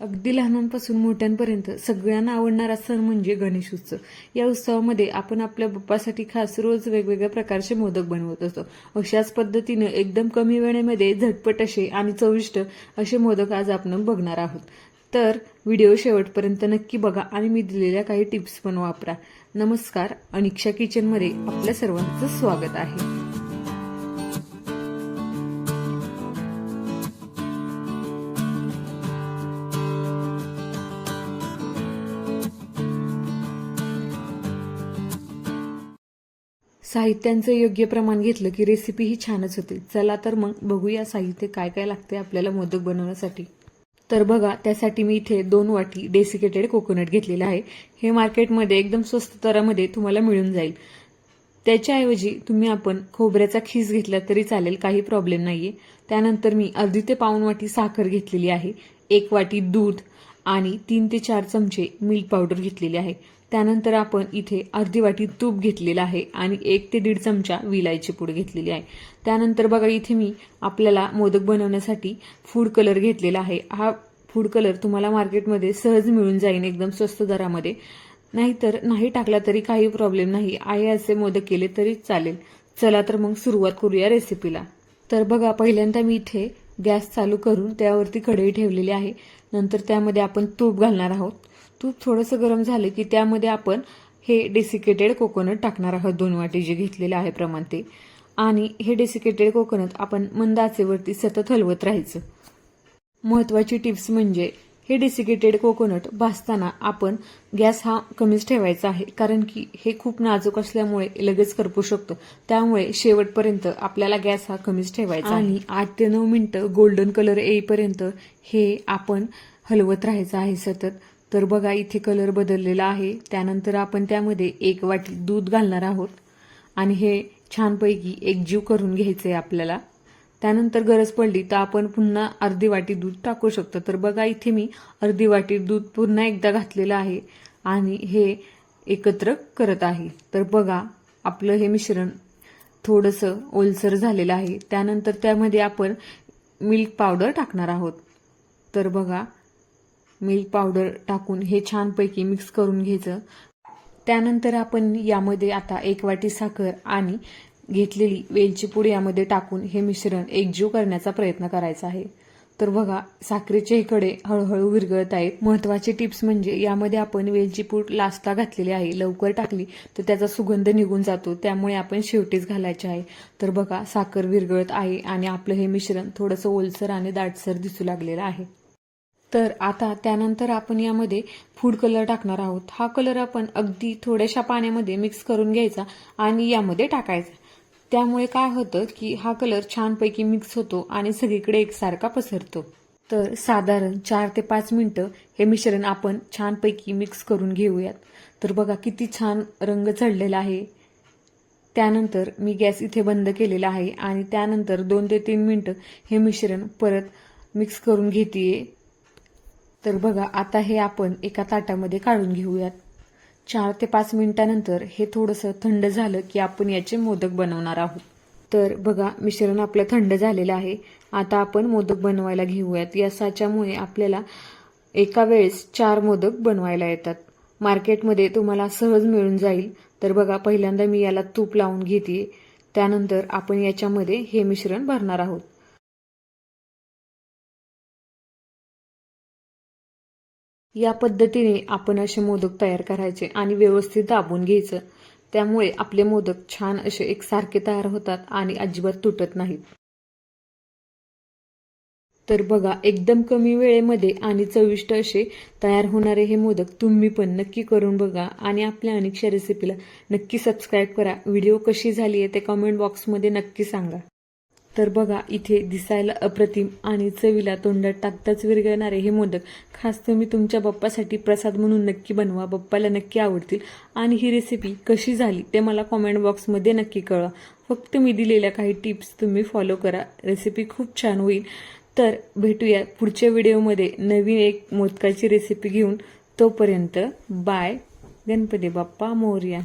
अगदी लहानांपासून मोठ्यांपर्यंत सगळ्यांना आवडणारा सण म्हणजे गणेश उत्सव या उत्सवामध्ये आपण आपल्या बाप्पासाठी खास रोज वेगवेगळ्या प्रकारचे मोदक बनवत असतो. अशाच पद्धतीनं एकदम कमी वेळेमध्ये झटपट असे आणि चविष्ट असे मोदक आज आपण बघणार आहोत. तर व्हिडिओ शेवटपर्यंत नक्की बघा आणि मी दिलेल्या काही टिप्स पण वापरा. नमस्कार अनिक्षा किचनमध्ये आपल्या सर्वांचं स्वागत आहे. साहित्यांचं योग्य प्रमाण घेतलं की रेसिपी ही छानच होते. चला तर मग बघूया साहित्य काय काय लागते आपल्याला मोदक बनवण्यासाठी. तर बघा त्यासाठी मी इथे दोन वाटी डेसिकेटेड कोकोनट घेतलेलं आहे. हे मार्केटमध्ये एकदम स्वस्त दरामध्ये तुम्हाला मिळून जाईल. त्याच्याऐवजी तुम्ही आपण खोबऱ्याचा खीस घेतला तरी चालेल काही प्रॉब्लेम नाही आहे त्यानंतर मी अर्धी ते पाऊन वाटी साखर घेतलेली आहे. एक वाटी दूध आणि तीन ते चार चमचे मिल्क पावडर घेतलेली आहे. त्यानंतर आपण इथे अर्धी वाटी तूप घेतलेलं आहे आणि एक ते दीड चमचा विलायची पूड घेतलेली आहे. त्यानंतर बघा इथे मी आपल्याला मोदक बनवण्यासाठी फूड कलर घेतलेला आहे. हा फूड कलर तुम्हाला मार्केटमध्ये सहज मिळून जाईल एकदम स्वस्त दरामध्ये. नाहीतर नाही टाकला तरी काही प्रॉब्लेम नाही. आहे असे मोदक केले तरी चालेल. चला तर मग सुरुवात करूया रेसिपीला तर बघा पहिल्यांदा मी इथे गॅस चालू करून त्यावरती कढई ठेवलेली आहे. नंतर त्यामध्ये आपण तूप घालणार आहोत. तूप थोडंसं गरम झालं की त्यामध्ये आपण हे डेसिकेटेड कोकोनट टाकणार आहोत. दोन वाटी जे घेतलेले आहे प्रमाण ते. आणि हे डेसिकेटेड कोकोनट आपण मंद आचेवरती सतत हलवत राहायचं. महत्वाची टिप्स म्हणजे हे डेसिकेटेड कोकोनट भाजताना आपण गॅस हा कमीच ठेवायचा आहे. कारण की हे खूप नाजूक असल्यामुळे लगेच करपू शकतो. त्यामुळे शेवटपर्यंत आपल्याला गॅस हा कमीच ठेवायचा आणि आठ ते नऊ मिनिटं गोल्डन कलर येईपर्यंत हे आपण हलवत राहायचं आहे सतत. तर बघा इथे कलर बदललेला आहे. त्यानंतर आपण त्यामध्ये एक वाटी दूध घालणार आहोत. आणि हे छानपैकी एकजीव करून घ्यायचं आहे आपल्याला. त्यानंतर गरज पडली तर आपण पुन्हा अर्धी वाटी दूध टाकू शकतो. तर बघा इथे मी अर्धी वाटी दूध पुन्हा एकदा घातलेलं आहे आणि हे एकत्र करत आहे. तर बघा आपलं हे मिश्रण थोडंसं ओलसर झालेलं आहे. त्यानंतर त्यामध्ये आपण मिल्क पावडर टाकणार आहोत. तर बघा मिल्क पावडर टाकून हे छानपैकी मिक्स करून घ्यायचं. त्यानंतर आपण यामध्ये आता एक वाटी साखर आणि घेतलेली वेलची पूड यामध्ये टाकून हे मिश्रण एकजीव करण्याचा प्रयत्न करायचा आहे. तर बघा साखरेचे इकडे हळूहळू विरघळत आहेत. महत्वाची टिप्स म्हणजे यामध्ये आपण वेलची पूड लास्टला घातलेली आहे लवकर टाकली तर त्याचा सुगंध निघून जातो त्यामुळे आपण शेवटीच घालायचे आहे. तर बघा साखर विरघळत आहे आणि आपलं हे मिश्रण थोडंसं ओलसर आणि दाटसर दिसू लागलेलं आहे. तर आता त्यानंतर आपण यामध्ये फूड कलर टाकणार आहोत. हा कलर आपण अगदी थोड्याशा पाण्यामध्ये मिक्स करून घ्यायचा आणि यामध्ये टाकायचा. त्यामुळे काय होतं की हा कलर छानपैकी मिक्स होतो आणि सगळीकडे एकसारखा पसरतो. तर साधारण चार ते पाच मिनटं हे मिश्रण आपण छानपैकी मिक्स करून घेऊयात. तर बघा किती छान रंग चढलेला आहे. त्यानंतर मी गॅस इथे बंद केलेला आहे आणि त्यानंतर दोन ते तीन मिनटं हे मिश्रण परत मिक्स करून घेते तर बघा आता हे आपण एका ताटामध्ये काढून घेऊयात. चार ते पाच मिनिटानंतर हे थोडंसं थंड झालं की आपण याचे मोदक बनवणार आहोत. तर बघा मिश्रण आपलं थंड झालेलं आहे. आता आपण मोदक बनवायला घेऊयात. या साच्यामुळे आपल्याला एका वेळेस चार मोदक बनवायला येतात. मार्केटमध्ये तुम्हाला सहज मिळून जाईल. तर बघा पहिल्यांदा मी याला तूप लावून घेते. त्यानंतर आपण याच्यामध्ये हे मिश्रण भरणार आहोत. या पद्धतीने आपण असे मोदक तयार करायचे आणि व्यवस्थित दाबून घ्यायचं. त्यामुळे आपले मोदक छान असे एकसारखे तयार होतात आणि अजिबात तुटत नाहीत. तर बघा एकदम कमी वेळेमध्ये आणि चविष्ट असे तयार होणारे हे मोदक तुम्ही पण नक्की करून बघा आणि आपल्या अनेकशा रेसिपीला नक्की सबस्क्राईब करा. व्हिडिओ कशी झाली आहे ते कमेंट बॉक्समध्ये नक्की सांगा. तर बघा इथे दिसायला अप्रतिम आणि चवीला तोंडात टाकताच विरघळणारे हे मोदक. खास तुम्ही तुमच्या बाप्पासाठी प्रसाद म्हणून नक्की बनवा. बाप्पाला नक्की आवडतील. आणि ही रेसिपी कशी झाली ते मला कॉमेंट बॉक्समध्ये नक्की कळवा. फक्त मी दिलेल्या काही टिप्स तुम्ही फॉलो करा. रेसिपी खूप छान होईल. तर भेटूया पुढच्या व्हिडिओमध्ये नवीन एक मोदकाची रेसिपी घेऊन. तोपर्यंत बाय गणपती बाप्पा मोर्या.